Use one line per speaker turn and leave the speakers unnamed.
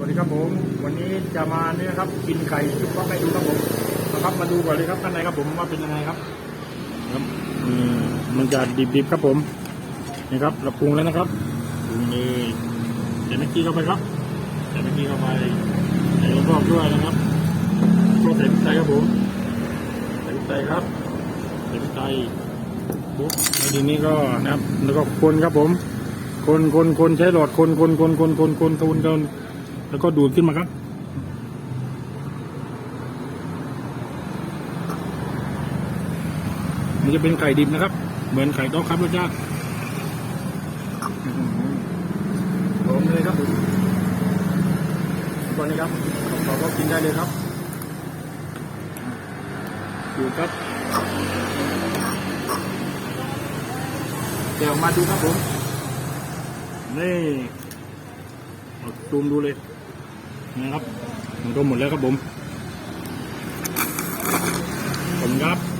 สวัสดีครับผม วันนี้จะมาเนี่ยครับกินไก่ชุบฟักให้ดูครับผมนะครับมาดูก่อนเลยครับข้างในครับผมว่าเป็นยังไงครับครับอืมมันจะดิบๆครับผมนี่ครับเราปรุงแล้วนะครับปรุงเลยใส่เมื่อกี้เข้าไปครับใส่เมื่อกี้เข้าไปใส่รอบด้วยนะครับก็ใส่พริกไทยครับผมใส่พริกไทยครับใส่พริกไทยปุ๊บแล้วทีนี้ก็นะครับแล้วก็คนครับผม คนคนคนใช้หลอดคนคนคนคนคนคนคนคน แล้วก็ดูดขึ้นมาครับมันจะเป็นไข่ดิบนะครับ เหมือนไข่ต้มครับรสชาติหอมเลยครับผมตอนนี้ครับต่อก็กินได้เลยครับดูครับเดี๋ยวมาดูครับผมนี่เอาซูมดูเลย นะครับมันก็หมดแล้วครับผมผมครับ